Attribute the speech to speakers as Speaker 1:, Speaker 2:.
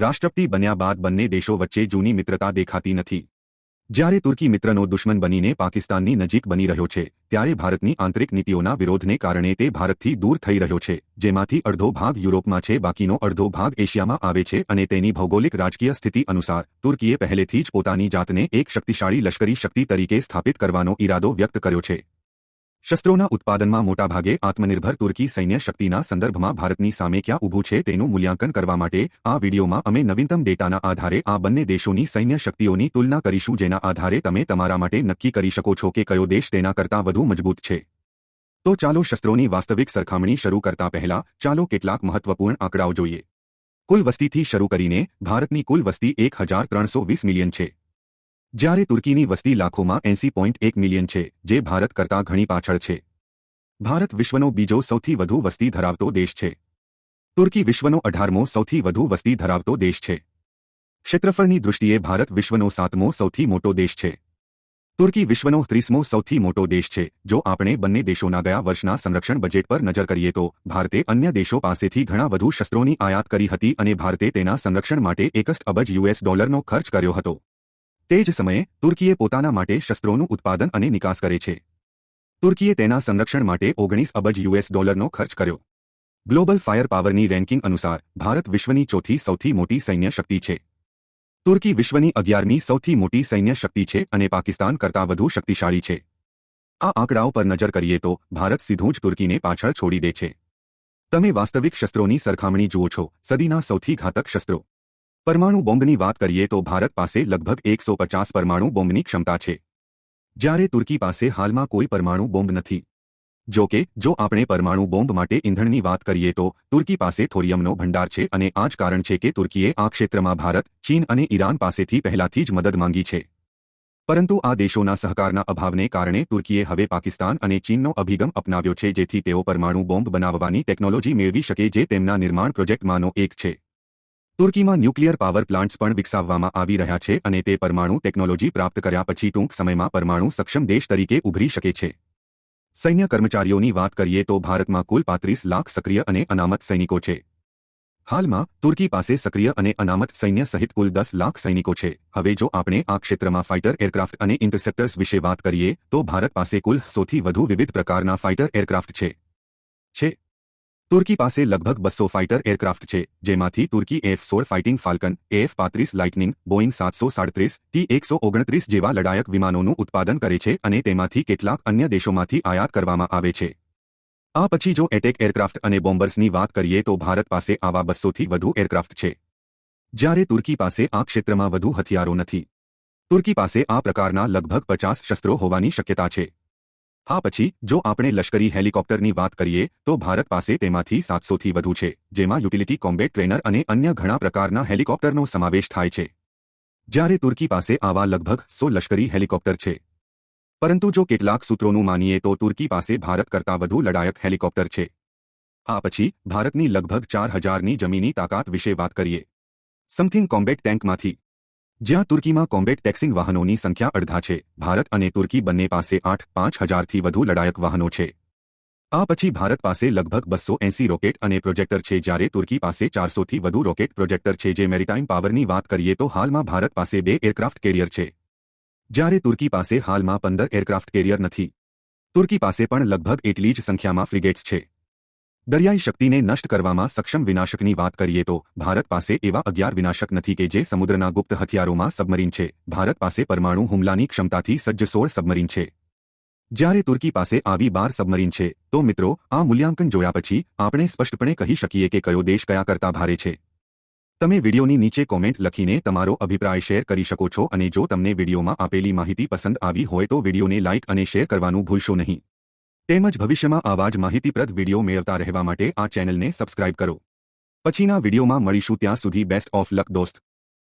Speaker 1: રાષ્ટ્રપતિ બન્યા બાદ બંને દેશો વચ્ચે જૂની મિત્રતા દેખાતી નથી. જ્યારે તુર્કી મિત્રનો દુશ્મન બનીને પાકિસ્તાનની નજીક બની રહ્યો છે, ત્યારે ભારતની આંતરિક નીતિઓના વિરોધને કારણે તે ભારતથી દૂર થઈ રહ્યો છે, જેમાંથી અડધો ભાગ યુરોપમાં છે, બાકીનો અડધો ભાગ એશિયામાં આવે છે અને તેની ભૌગોલિક રાજકીય સ્થિતિ અનુસાર તુર્કીએ પહેલેથી જ પોતાની જાતને એક શક્તિશાળી લશ્કરી શક્તિ તરીકે સ્થાપિત કરવાનો ઈરાદો વ્યક્ત કર્યો છે. શસ્ત્રોના ઉત્પાદનમાં મોટાભાગે આત્મનિર્ભર તુર્કી સૈન્ય શક્તિના સંદર્ભમાં ભારતની સામે ક્યાં ઊભું છે તેનું મૂલ્યાંકન કરવા માટે આ વિડીયોમાં અમે નવીનતમ ડેટાના આધારે આ બંને દેશોની સૈન્ય શક્તિઓની તુલના કરીશું જેના આધારે તમે તમારા માટે નક્કી કરી શકો છો કે કયો દેશ તેના કરતાં વધુ મજબૂત છે. તો ચાલો શસ્ત્રોની વાસ્તવિક સરખામણી શરૂ કરતા પહેલા ચાલો કેટલાક મહત્વપૂર્ણ આંકડાઓ જોઈએ. કુલ વસ્તીથી શરૂ કરીને ભારતની કુલ વસ્તી એક મિલિયન છે. જ્યારે તુર્કીની વસ્તી લાખોમાં એંસી પોઈન્ટ એક મિલિયન છે, જે ભારત કરતાં ઘણી પાછળ છે. ભારત વિશ્વનો બીજો સૌથી વધુ વસ્તી ધરાવતો દેશ છે. તુર્કી વિશ્વનો અઢારમો સૌથી વધુ વસ્તી ધરાવતો દેશ છે. ક્ષેત્રફળની દૃષ્ટિએ ભારત વિશ્વનો સાતમો સૌથી મોટો દેશ છે. તુર્કી વિશ્વનો ત્રીસમો સૌથી મોટો દેશ છે. જો આપણે બંને દેશોના ગયા વર્ષના સંરક્ષણ બજેટ પર નજર કરીએ તો, ભારતે અન્ય દેશો પાસેથી ઘણા વધુ શસ્ત્રોની આયાત કરી હતી અને ભારતે તેના સંરક્ષણ માટે એકસ્ટ અબજ યુએસ ડોલરનો ખર્ચ કર્યો હતો. તે જ સમયે, તુર્કીએ પોતાના માટે શસ્ત્રોનું ઉત્પાદન અને નિકાસ કરે છે. તુર્કીએ તેના સંરક્ષણ માટે ઓગણીસ અબજ યુએસ ડોલરનો ખર્ચ કર્યો. ગ્લોબલ ફાયર પાવરની રેન્કિંગ અનુસાર, ભારત વિશ્વની ચોથી સૌથી મોટી સૈન્ય શક્તિ છે. તુર્કી વિશ્વની અગિયારમી સૌથી મોટી સૈન્ય શક્તિ છે અને પાકિસ્તાન કરતાં વધુ શક્તિશાળી છે. આ આંકડાઓ પર નજર કરીએ તો, ભારત સીધું જ તુર્કીને પાછળ છોડી દે છે. તમે વાસ્તવિક શસ્ત્રોની સરખામણી જુઓ છો, સદીના સૌથી ઘાતક શસ્ત્રો. પરમાણુ બોમ્બની વાત કરીએ તો ભારત પાસે લગભગ એકસો પચાસ પરમાણુ બોમ્બની ક્ષમતા છે. જ્યારે તુર્કી પાસે હાલમાં કોઈ પરમાણુ બોમ્બ નથી. જો કે, જો આપણે પરમાણુ બોમ્બ માટે ઇંધણની વાત કરીએ તો તુર્કી પાસે થોરિયમનો ભંડાર છે અને આ જ કારણ છે કે તુર્કીએ આ ક્ષેત્રમાં ભારત, ચીન અને ઈરાન પાસેથી પહેલાથી જ મદદ માંગી છે. પરંતુ આ દેશોના સહકારના અભાવને કારણે તુર્કીએ હવે પાકિસ્તાન અને ચીનનો અભિગમ અપનાવ્યો છે જેથી તેઓ પરમાણુ બોમ્બ બનાવવાની ટેકનોલોજી મેળવી શકે જે તેમના નિર્માણ પ્રોજેક્ટમાંનો એક છે. તુર્કીમાં ન્યુક્લિયર પાવર પ્લાન્ટ્સ પણ વિકસાવવામાં આવી રહ્યા છે અને તે પરમાણુ ટેકનોલોજી પ્રાપ્ત કર્યા પછી ટૂંક સમયમાં પરમાણુ સક્ષમ દેશ તરીકે ઉભરી શકે છે. સૈન્ય કર્મચારીઓની વાત કરીએ તો ભારતમાં કુલ પાંત્રીસ લાખ સક્રિય અને અનામત સૈનિકો છે. હાલમાં, તુર્કી પાસે સક્રિય અને અનામત સૈન્ય સહિત કુલ દસ લાખ સૈનિકો છે. હવે જો આપણે આ ક્ષેત્રમાં ફાઇટર એરક્રાફ્ટ અને ઇન્ટરસેપ્ટર્સ વિશે વાત કરીએ, તો ભારત પાસે કુલ સૌથી વધુ વિવિધ પ્રકારના ફાઇટર એરક્રાફ્ટ છે. તુર્કી પાસે લગભગ બસો ફાઇટર એરક્રાફ્ટ છે, જેમાંથી તુર્કી એફ સોળ ફાઇટિંગ ફાલ્કન, એફ પાંત્રીસ લાઇટનિંગ, બોઇંગ સાતસો સાડત્રીસ, ટી એકસો ઓગણત્રીસ જેવા લડાયક વિમાનોનું ઉત્પાદન કરે છે અને તેમાંથી કેટલાક અન્ય દેશોમાંથી આયાત કરવામાં આવે છે. આ પછી જો એટેક એરક્રાફ્ટ અને બોમ્બર્સની વાત કરીએ તો ભારત પાસે આવા બસોથી વધુ એરક્રાફ્ટ છે. જ્યારે તુર્કી પાસે આ ક્ષેત્રમાં વધુ હથિયારો નથી. તુર્કી પાસે આ પ્રકારના લગભગ પચાસ શસ્ત્રો હોવાની શક્યતા છે. આ પછી, જો આપણે લશ્કરી હેલિકોપ્ટરની વાત કરીએ, તો ભારત પાસે તેમાંથી સાતસોથી વધુ છે, જેમાં યુટિલિટી કોમ્બેટ ટ્રેનર અને અન્ય ઘણા પ્રકારના હેલિકોપ્ટરનો સમાવેશ થાય છે. જ્યારે તુર્કી પાસે આવા લગભગ સો લશ્કરી હેલિકોપ્ટર છે. પરંતુ જો કેટલાક સૂત્રોનું માનીએ તો તુર્કી પાસે ભારત કરતાં વધુ લડાયક હેલિકોપ્ટર છે. આ પછી, ભારતની લગભગ ચાર હજારની જમીની તાકાત વિશે વાત કરીએ. સમથિંગ કોમ્બેટ ટેન્કમાંથી જ્યાં તુર્કીમાં કોમ્બેટ ટેક્સિંગ વાહનોની સંખ્યા અડધા છે, ભારત અને તુર્કી બંને પાસે આઠ, પાંચ હજારથી વધુ લડાયક વાહનો છે. આ પછી ભારત પાસે લગભગ બસો એંસી રોકેટ અને પ્રોજેક્ટર છે, જ્યારે તુર્કી પાસે ચારસોથી વધુ રોકેટ પ્રોજેક્ટર છે, જે મેરીટાઇમ પાવરની વાત કરીએ તો હાલમાં ભારત પાસે બે એરક્રાફ્ટ કેરિયર છે. જ્યારે તુર્કી પાસે હાલમાં પંદર એરક્રાફ્ટ કેરિયર નથી. તુર્કી પાસે પણ લગભગ એટલી જ સંખ્યામાં ફ્રિગેટ્સ છે. દરિયાઈ શક્તિને નષ્ટ કરવામાં સક્ષમ વિનાશકની વાત કરીએ તો, ભારત પાસે એવા અગિયાર વિનાશક નથી કે જે સમુદ્રના ગુપ્ત હથિયારોમાં સબમરીન છે. ભારત પાસે પરમાણુ હુમલાની ક્ષમતાથી સજ્જ સોળ સબમરીન છે. જ્યારે તુર્કી પાસે આવી બાર સબમરીન છે, તો મિત્રો, આ મૂલ્યાંકન જોયા પછી, આપણે સ્પષ્ટપણે કહી શકીએ કે કયો દેશ કયા કરતા ભારે છે. તમે વિડીયોની નીચે કોમેન્ટ લખીને તમારો અભિપ્રાય શેર કરી શકો છો અને જો તમને વિડીયોમાં આપેલી માહિતી પસંદ આવી હોય તો વિડીયોને લાઇક અને શેર કરવાનું ભૂલશો નહીં. તેમજ ભવિષ્યમાં આવા જ માહિતીપ્રદ વીડિયો મેળવતા રહેવા માટે આ ચેનલને સબસ્ક્રાઇબ કરો. પછીના વિડીયોમાં મળીશું ત્યાં સુધી બેસ્ટ ઓફ લક દોસ્ત.